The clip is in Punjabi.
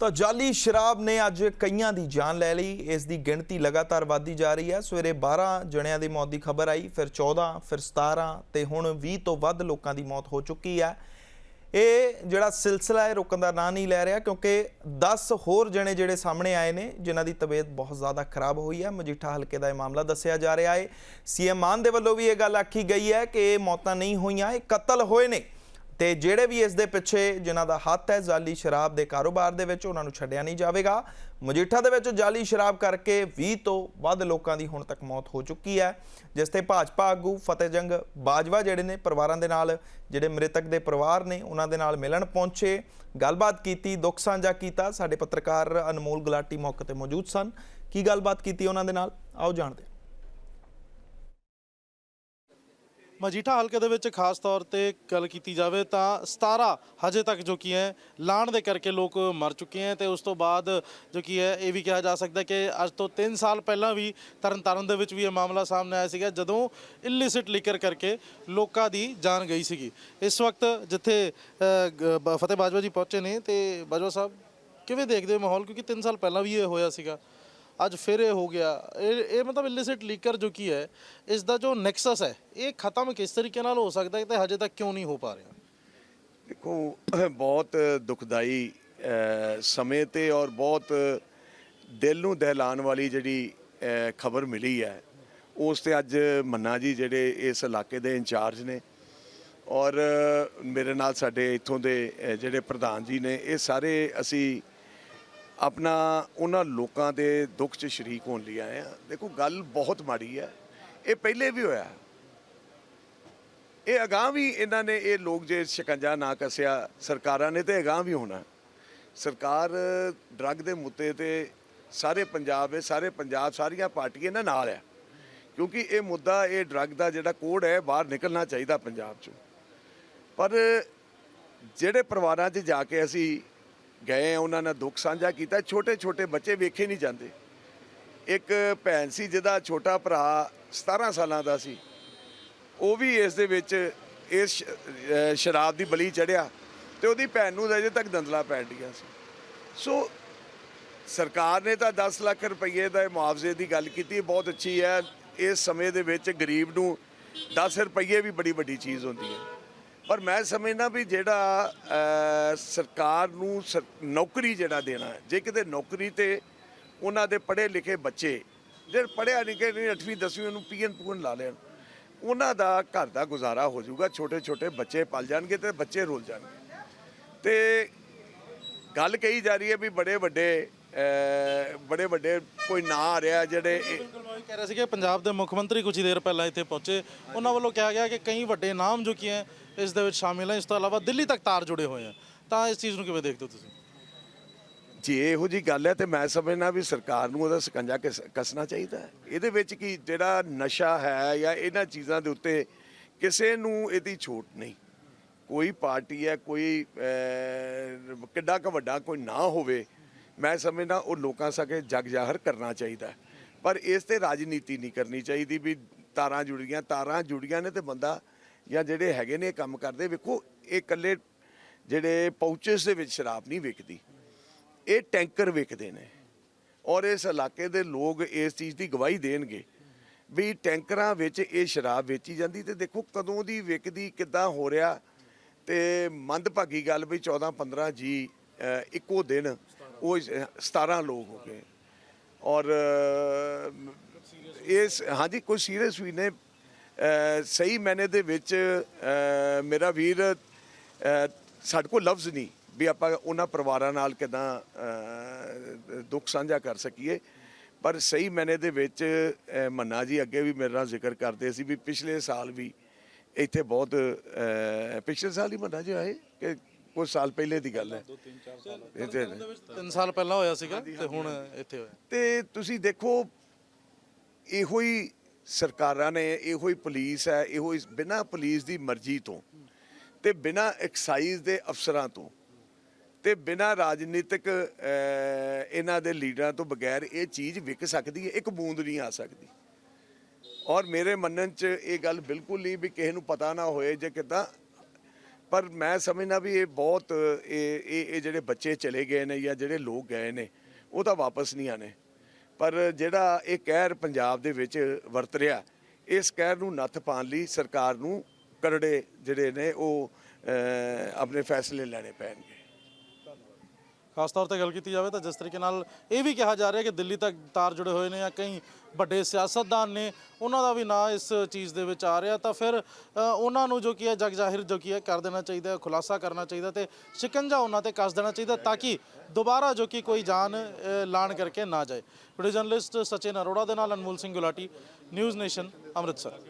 ਤਾਂ ਜਾਲੀ ਸ਼ਰਾਬ ਨੇ ਅੱਜ ਕਈਆਂ ਦੀ ਜਾਨ ਲੈ ਲਈ। ਇਸ ਦੀ ਗਿਣਤੀ ਲਗਾਤਾਰ ਵਧਦੀ ਜਾ ਰਹੀ ਹੈ। ਸਵੇਰੇ 12 ਜਣਿਆਂ ਦੀ ਮੌਤ ਦੀ ਖਬਰ ਆਈ, ਫਿਰ 14 ਫਿਰ 17 ਤੇ ਹੁਣ 20 ਤੋਂ ਵੱਧ ਲੋਕਾਂ ਦੀ ਮੌਤ ਹੋ ਚੁੱਕੀ ਹੈ। ਇਹ ਜਿਹੜਾ ਸਿਲਸਿਲਾ ਹੈ, ਰੁਕਣ ਦਾ ਨਾਂ ਨਹੀਂ ਲੈ ਰਿਹਾ ਕਿਉਂਕਿ 10 ਹੋਰ ਜਣੇ ਜਿਹੜੇ ਸਾਹਮਣੇ ਆਏ ਨੇ, ਜਿਨ੍ਹਾਂ ਦੀ ਤਬੀਅਤ ਬਹੁਤ ਜ਼ਿਆਦਾ ਖਰਾਬ ਹੋਈ ਹੈ। ਮਜੀਠਾ ਹਲਕੇ ਦਾ ਇਹ ਮਾਮਲਾ ਦੱਸਿਆ ਜਾ ਰਿਹਾ ਹੈ। ਸੀਐਮ ਮਾਨ ਦੇ ਵੱਲੋਂ ਵੀ ਇਹ ਗੱਲ ਆਖੀ ਗਈ ਹੈ ਕਿ ਇਹ ਮੌਤਾਂ ਨਹੀਂ ਹੋਈਆਂ, ਇਹ ਕਤਲ ਹੋਏ ਨੇ। ਤੇ ਜਿਹੜੇ ਵੀ ਇਸ ਦੇ ਪਿੱਛੇ ਜਿਨ੍ਹਾਂ ਦਾ ਹੱਥ ਹੈ, ਜਾਲੀ ਸ਼ਰਾਬ ਦੇ ਕਾਰੋਬਾਰ ਦੇ ਵਿੱਚ ਉਹਨਾਂ ਨੂੰ ਛੱਡਿਆ ਨਹੀਂ ਜਾਵੇਗਾ। ਮਜੀਠਾ ਦੇ ਵਿੱਚ ਜਾਲੀ ਸ਼ਰਾਬ ਕਰਕੇ 20 ਤੋਂ ਵੱਧ ਲੋਕਾਂ ਦੀ ਹੁਣ ਤੱਕ ਮੌਤ ਹੋ ਚੁੱਕੀ ਹੈ, ਜਿਸ ਤੇ ਭਾਜਪਾ ਆਗੂ ਫਤਿਹਜੰਗ ਬਾਜਵਾ ਜਿਹੜੇ ਨੇ ਪਰਿਵਾਰਾਂ ਦੇ ਨਾਲ, ਜਿਹੜੇ ਮ੍ਰਿਤਕ ਦੇ ਪਰਿਵਾਰ ਨੇ, ਉਹਨਾਂ ਦੇ ਨਾਲ ਮਿਲਣ ਪਹੁੰਚੇ, ਗੱਲਬਾਤ ਕੀਤੀ, ਦੁੱਖ ਸਾਂਝਾ ਕੀਤਾ। ਸਾਡੇ ਪੱਤਰਕਾਰ ਅਨਮੋਲ ਗੁਲਾਟੀ ਮੌਕੇ ਤੇ ਮੌਜੂਦ ਸਨ। ਕੀ ਗੱਲਬਾਤ ਕੀਤੀ ਉਹਨਾਂ ਦੇ ਨਾਲ? ਆਓ ਜਾਣਦੇ ਮਜੀਠਾ ਹਲਕੇ ਦੇ ਵਿੱਚ ਖਾਸ ਤੌਰ ਤੇ ਗੱਲ ਕੀਤੀ ਜਾਵੇ ਤਾਂ 17 ਹਜੇ ਤੱਕ ਜੋ ਕੀ ਹੈ ਲਾਣ ਦੇ ਕਰਕੇ ਲੋਕ ਮਰ ਚੁੱਕੇ ਹੈ ਤੇ ਉਸ ਤੋਂ ਬਾਅਦ ਜੋ ਕੀ ਹੈ, ਇਹ ਵੀ ਕਿਹਾ ਜਾ ਸਕਦਾ ਕਿ ਅੱਜ ਤੋਂ 3 ਸਾਲ ਪਹਿਲਾਂ ਵੀ ਤਰਨਤਾਰਨ ਦੇ ਵਿੱਚ ਵੀ ਇਹ ਮਾਮਲਾ ਸਾਹਮਣੇ ਆਇਆ ਸੀਗਾ, ਜਦੋਂ ਇਲਿਸਿਟ ਲਿਕਰ ਕਰਕੇ ਲੋਕਾਂ ਦੀ ਜਾਨ ਗਈ ਸੀਗੀ। ਇਸ ਵਕਤ ਜਿੱਥੇ ਫਤਿਹ ਬਾਜਵਾ ਜੀ ਪਹੁੰਚੇ ਨੇ ਤੇ ਬਾਜਵਾ ਸਾਹਿਬ, ਕਿਵੇਂ ਦੇਖਦੇ ਹੋ ਮਾਹੌਲ? ਕਿਉਂਕਿ 3 ਸਾਲ ਪਹਿਲਾਂ ਵੀ ਇਹ ਹੋਇਆ ਸੀਗਾ। ਅੱਜ ਫਿਰ ਇਹ ਹੋ ਗਿਆ। ਇਹ ਇਹ ਮਤਲਬ ਇਲਿਸਿਟ ਲੀਕਰ ਜੋ ਕੀ ਹੈ ਇਸ ਦਾ ਜੋ ਨੈਕਸਸ ਹੈ, ਇਹ ਖਤਮ ਕਿਸ ਤਰੀਕੇ ਨਾਲ ਹੋ ਸਕਦਾ ਹੈ ਤੇ ਹਜੇ ਤੱਕ ਕਿਉਂ ਨਹੀਂ ਹੋ ਪਾ ਰਿਹਾ? ਦੇਖੋ, ਬਹੁਤ ਦੁਖਦਾਈ ਸਮੇਂ ਤੇ ਔਰ ਬਹੁਤ ਦਿਲ ਨੂੰ ਦਹਿਲਾਣ ਵਾਲੀ ਜਿਹੜੀ ਖਬਰ ਮਿਲੀ ਹੈ। ਉਸ ਤੇ ਅੱਜ ਮੰਨਾ ਜੀ ਜਿਹੜੇ ਇਸ ਇਲਾਕੇ ਦੇ ਇੰਚਾਰਜ ਨੇ ਔਰ ਮੇਰੇ ਨਾਲ ਸਾਡੇ ਇੱਥੋਂ ਦੇ ਜਿਹੜੇ ਪ੍ਰਧਾਨ ਜੀ ਨੇ, ਇਹ ਸਾਰੇ ਅਸੀਂ ਆਪਣਾ ਉਹਨਾਂ ਲੋਕਾਂ ਦੇ ਦੁੱਖ 'ਚ ਸ਼ਰੀਕ ਹੋਣ ਲਈ ਆਏ ਆ ਦੇਖੋ, ਗੱਲ ਬਹੁਤ ਮਾੜੀ ਹੈ। ਇਹ ਪਹਿਲੇ ਵੀ ਹੋਇਆ। ਇਹ ਅਗਾਹ ਵੀ ਇਹਨਾਂ ਨੇ, ਇਹ ਲੋਕ ਜੇ ਸ਼ਿਕੰਜਾ ਨਾ ਕੱਸਿਆ, ਸਰਕਾਰਾਂ ਨੇ ਤੇ ਅਗਾਹ ਵੀ ਹੋਣਾ। ਸਰਕਾਰ ਡਰੱਗ ਦੇ ਮੁੱਦੇ ਤੇ ਸਾਰੇ ਪੰਜਾਬ ਦੇ ਸਾਰੇ ਪੰਜਾਬ, ਸਾਰੀਆਂ ਪਾਰਟੀਆਂ ਇਹਨਾਂ ਨਾਲ ਆ ਕਿਉਂਕਿ ਇਹ ਮੁੱਦਾ, ਇਹ ਡਰੱਗ ਦਾ ਜਿਹੜਾ ਕੋਡ ਹੈ, ਬਾਹਰ ਨਿਕਲਣਾ ਚਾਹੀਦਾ ਪੰਜਾਬ 'ਚੋਂ। ਪਰ ਜਿਹੜੇ ਪਰਿਵਾਰਾਂ 'ਚ ਜਾ ਕੇ ਅਸੀਂ ਗਏ ਉਹਨਾਂ ਨਾਲ ਦੁੱਖ ਸਾਂਝਾ ਕੀਤਾ। ਛੋਟੇ ਛੋਟੇ ਬੱਚੇ ਵੇਖੇ ਨਹੀਂ ਜਾਂਦੇ। ਇੱਕ ਭੈਣ ਸੀ ਜਿਹਦਾ ਛੋਟਾ ਭਰਾ 17 ਸਾਲਾਂ ਦਾ ਸੀ। ਉਹ ਵੀ ਇਸ ਦੇ ਵਿੱਚ ਇਸ ਸ਼ਰਾਬ ਦੀ ਬਲੀ ਚੜਿਆ ਤੇ ਉਹਦੀ ਭੈਣ ਨੂੰ ਅਜੇ ਤੱਕ ਦੰਦਲਾ ਪੈਣ ਗਿਆ ਸੀ। ਸੋ ਸਰਕਾਰ ਨੇ ਤਾਂ 10 ਲੱਖ ਰੁਪਏ ਦਾ ਮੁਆਵਜ਼ੇ ਦੀ ਗੱਲ ਕੀਤੀ, ਬਹੁਤ ਅੱਛੀ ਹੈ। ਇਸ ਸਮੇਂ ਦੇ ਵਿੱਚ ਗਰੀਬ ਨੂੰ 10 ਰੁਪਏ ਵੀ ਬੜੀ ਵੱਡੀ ਚੀਜ਼ ਹੁੰਦੀ ਹੈ। ਪਰ ਮੈਂ ਸਮਝਦਾ ਵੀ ਜਿਹੜਾ ਸਰਕਾਰ ਨੂੰ ਸਰ- ਨੌਕਰੀ ਜਿਹੜਾ ਦੇਣਾ ਜੇ ਕਿਤੇ ਨੌਕਰੀ ਤੇ ਉਹਨਾਂ ਦੇ ਪੜ੍ਹੇ ਲਿਖੇ ਬੱਚੇ ਜਿਹੜੇ ਪੜ੍ਹਿਆ ਨਹੀਂ ਕਿ ਨਹੀਂ 8ਵੀਂ 10ਵੀਂ ਨੂੰ ਪੀਐਨ ਪੂਨ ਲਾ ਲੈਣ, ਉਹਨਾਂ ਦਾ ਘਰ ਦਾ ਗੁਜ਼ਾਰਾ ਹੋ ਜਾਊਗਾ ਛੋਟੇ ਛੋਟੇ ਬੱਚੇ ਪਲ ਜਾਣਗੇ ਤੇ ਬੱਚੇ ਰੁੱਲ ਜਾਣਗੇ। ਤੇ ਗੱਲ ਕਹੀ ਜਾ ਰਹੀ ਹੈ ਵੀ ਬੜੇ ਵੱਡੇ ਬੜੇ ਵੱਡੇ ਕੋਈ ਨਾਂ ਆ ਰਿਹਾ ਜਿਹੜੇ ਇਹ- ਕਹਿ ਰਹੇ ਸੀ ਕਿ ਪੰਜਾਬ ਦੇ ਮੁੱਖ ਮੰਤਰੀ ਕੁਝ ਹੀ ਦੇਰ ਪਹਿਲਾਂ ਇੱਥੇ ਪਹੁੰਚੇ। ਉਹਨਾਂ ਵੱਲੋਂ ਕਿਹਾ ਗਿਆ ਕਿ ਕਈ ਵੱਡੇ ਨਾਮ ਜੋ ਕੀ ਹੈ ਇਸ ਦੇ ਵਿੱਚ ਸ਼ਾਮਿਲ ਹੈ। ਇਸ ਤੋਂ ਇਲਾਵਾ ਦਿੱਲੀ ਤੱਕ ਤਾਰ ਜੁੜੇ ਹੋਏ ਆ ਤਾਂ ਇਸ ਚੀਜ਼ ਨੂੰ ਕਿਵੇਂ ਦੇਖਦੇ ਹੋ ਤੁਸੀਂ? ਜੇ, ਇਹੋ ਜੀ ਗੱਲ ਹੈ ਤੇ ਮੈਂ ਸਮਝਣਾ ਵੀ ਸਰਕਾਰ ਨੂੰ ਉਹਦਾ ਸਕੰਜਾ ਕਿਸ- ਕੱਸਣਾ ਚਾਹੀਦਾ ਇਹਦੇ ਵਿੱਚ ਕੀ ਜਿਹੜਾ ਨਸ਼ਾ ਹੈ ਜਾਂ ਇਹਨਾਂ ਚੀਜ਼ਾਂ ਦੇ ਉੱਤੇ ਕਿਸੇ ਨੂੰ ਇਹਦੀ ਛੋਟ ਨਹੀਂ। ਕੋਈ ਪਾਰਟੀ ਹੈ, ਕੋਈ ਕਿੱਡਾ ਕੁ ਵੱਡਾ ਕੋਈ ਨਾ ਹੋਵੇ, ਮੈਂ ਸਮਝਦਾ ਉਹ ਲੋਕਾਂ ਸਕੇ ਜਗ ਜ਼ਾਹਰ ਕਰਨਾ ਚਾਹੀਦਾ ਪਰ ਇਸ ਤੇ ਰਾਜਨੀਤੀ ਨਹੀਂ ਕਰਨੀ ਚਾਹੀਦੀ ਵੀ ਤਾਰਾਂ ਜੁੜੀਆਂ ਤਾਰਾਂ ਜੁੜੀਆਂ ਨੇ ਤੇ ਬੰਦਾ ਜਾਂ ਜਿਹੜੇ ਹੈਗੇ ਨੇ ਕੰਮ ਕਰਦੇ, ਵੇਖੋ, ਇਹ ਇਕੱਲੇ ਜਿਹੜੇ ਪਾਊਚਸ ਦੇ ਵਿੱਚ ਸ਼ਰਾਬ ਨਹੀਂ ਵਿਕਦੀ, ਇਹ ਟੈਂਕਰ ਵਿਕਦੇ ਨੇ। ਔਰ ਇਸ ਇਲਾਕੇ ਦੇ ਲੋਕ ਇਸ ਚੀਜ਼ ਦੀ ਗਵਾਹੀ ਦੇਣਗੇ ਵੀ ਟੈਂਕਰਾਂ ਵਿੱਚ ਇਹ ਸ਼ਰਾਬ ਵੇਚੀ ਜਾਂਦੀ ਤੇ ਦੇਖੋ ਕਦੋਂ ਦੀ ਵਿਕਦੀ, ਕਿੱਦਾਂ ਹੋ ਰਿਹਾ ਤੇ ਮੰਦਭਾਗੀ ਗੱਲ ਵੀ 14 15 ਜੀ ਇੱਕੋ ਦਿਨ ਉਹ 17 ਲੋਕ ਹੋ ਗਏ। ਔਰ ਇਸ, ਹਾਂਜੀ, ਕੋਈ ਸੀਰੀਅਸ ਵੀ ਨੇ ਸਹੀ ਮੈਨੇ ਦੇ ਵਿੱਚ ਮੇਰਾ ਵੀਰ ਸਾਡੇ ਕੋਲ ਲਫ਼ਜ਼ ਨਹੀਂ ਵੀ ਆਪਾਂ ਉਹਨਾਂ ਪਰਿਵਾਰਾਂ ਨਾਲ ਕਿਦਾਂ ਦੁੱਖ ਸਾਂਝਾ ਕਰ ਸਕੀਏ। ਪਰ ਸਹੀ ਮੈਨੇ ਦੇ ਵਿੱਚ ਮੰਨਾ ਜੀ ਅੱਗੇ ਵੀ ਮੇਰੇ ਨਾਲ ਜ਼ਿਕਰ ਕਰਦੇ ਸੀ ਵੀ ਪਿਛਲੇ ਸਾਲ ਵੀ ਇੱਥੇ ਬਹੁਤ ਪਿਛਲੇ ਸਾਲ ਹੀ ਮੰਨਾ ਜੀ ਆਏ ਕਿ ਕੁਝ ਸਾਲ ਪਹਿਲੇ ਦੀ ਗੱਲ ਹੈ। 3 ਸਾਲ ਪਹਿਲਾਂ। ਹੋਇਆ ਸੀਗਾ ਤੇ ਹੁਣ ਇੱਥੇ ਹੋਇਆ। ਤੇ ਤੁਸੀਂ ਦੇਖੋ ਇਹੋ ਹੀ ਸਰਕਾਰਾਂ ਨੇ ਇਹੋ ਹੀ ਪੁਲਿਸ ਹੈ, ਇਹੋ ਹੀ ਬਿਨਾਂ ਪੁਲਿਸ ਦੀ ਮਰਜ਼ੀ ਤੋਂ ਤੇ ਬਿਨਾਂ ਐਕਸਾਈਜ਼ ਦੇ ਅਫਸਰਾਂ ਤੋਂ ਤੇ ਬਿਨਾਂ ਰਾਜਨੀਤਿਕ ਇਹਨਾਂ ਦੇ ਲੀਡਰਾਂ ਤੋਂ ਬਗੈਰ ਇਹ ਚੀਜ਼ ਵਿਕ ਸਕਦੀ ਹੈ, ਇੱਕ ਬੂੰਦ ਨਹੀਂ ਆ ਸਕਦੀ। ਔਰ ਮੇਰੇ ਮੰਨਣ ਚ ਇਹ ਗੱਲ ਬਿਲਕੁਲ ਨਹੀਂ ਵੀ ਕਿਸੇ ਨੂੰ ਪਤਾ ਨਾ ਹੋਏ ਜੇ ਕਿਦਾਂ, ਪਰ ਮੈਂ ਸਮਝਣਾ ਵੀ ਇਹ ਬਹੁਤ, ਇਹ ਇਹ ਇਹ ਜਿਹੜੇ ਬੱਚੇ ਚਲੇ ਗਏ ਨੇ ਜਾਂ ਜਿਹੜੇ ਲੋਕ ਗਏ ਨੇ, ਉਹ ਤਾਂ ਵਾਪਸ ਨਹੀਂ ਆਣੇ ਪਰ ਜਿਹੜਾ ਇਹ ਕਹਿਰ ਪੰਜਾਬ ਦੇ ਵਿੱਚ ਵਰਤ ਰਿਹਾ, ਇਸ ਕਹਿਰ ਨੂੰ ਨੱਥ ਪਾਉਣ ਲਈ ਸਰਕਾਰ ਨੂੰ ਕਰੜੇ ਜਿਹੜੇ ਨੇ ਉਹ ਆਪਣੇ ਫੈਸਲੇ ਲੈਣੇ ਪੈਣਗੇ। ਖਾਸ ਤੌਰ ਤੇ ਗੱਲ ਕੀਤੀ ਜਾਵੇ ਤਾਂ ਜਿਸ ਤਰੀਕੇ ਨਾਲ ਇਹ ਵੀ ਕਿਹਾ ਜਾ ਰਿਹਾ ਕਿ ਦਿੱਲੀ ਤੱਕ ਤਾਰ ਜੁੜੇ ਹੋਏ ਨੇ ਜਾਂ ਕਈ ਵੱਡੇ ਸਿਆਸਤਦਾਨ ਨੇ ਉਹਨਾਂ ਦਾ ਵੀ ਨਾਂ ਇਸ ਚੀਜ਼ ਦੇ ਵਿੱਚ ਆ ਰਿਹਾ। ਤਾਂ ਫਿਰ ਉਹਨਾਂ ਨੂੰ ਜੋ ਕੀ ਹੈ ਜਗ ਜ਼ਾਹਿਰ ਜੋ ਕੀ ਹੈ ਕਰ ਦੇਣਾ ਚਾਹੀਦਾ ਖੁਲਾਸਾ ਕਰਨਾ ਚਾਹੀਦਾ ਤੇ ਸ਼ਿਕੰਜਾ ਉਹਨਾਂ ਤੇ ਕੱਸ ਦੇਣਾ ਚਾਹੀਦਾ ਤਾਂ ਕਿ ਦੁਬਾਰਾ ਜੋ ਕਿ ਕੋਈ ਜਾਨ ਅ, ਲਾਣ ਕਰਕੇ ਨਾ ਜਾਏ। ਵੀਡੀਓ ਜਰਨਲਿਸਟ ਸਚਿਨ ਅਰੋੜਾ ਦੇ ਨਾਲ ਅਨਮੋਲ ਸਿੰਘ ਗੁਲਾਟੀ ਨਿਊਜ਼ ਨੇਸ਼ਨ ਅੰਮ੍ਰਿਤਸਰ।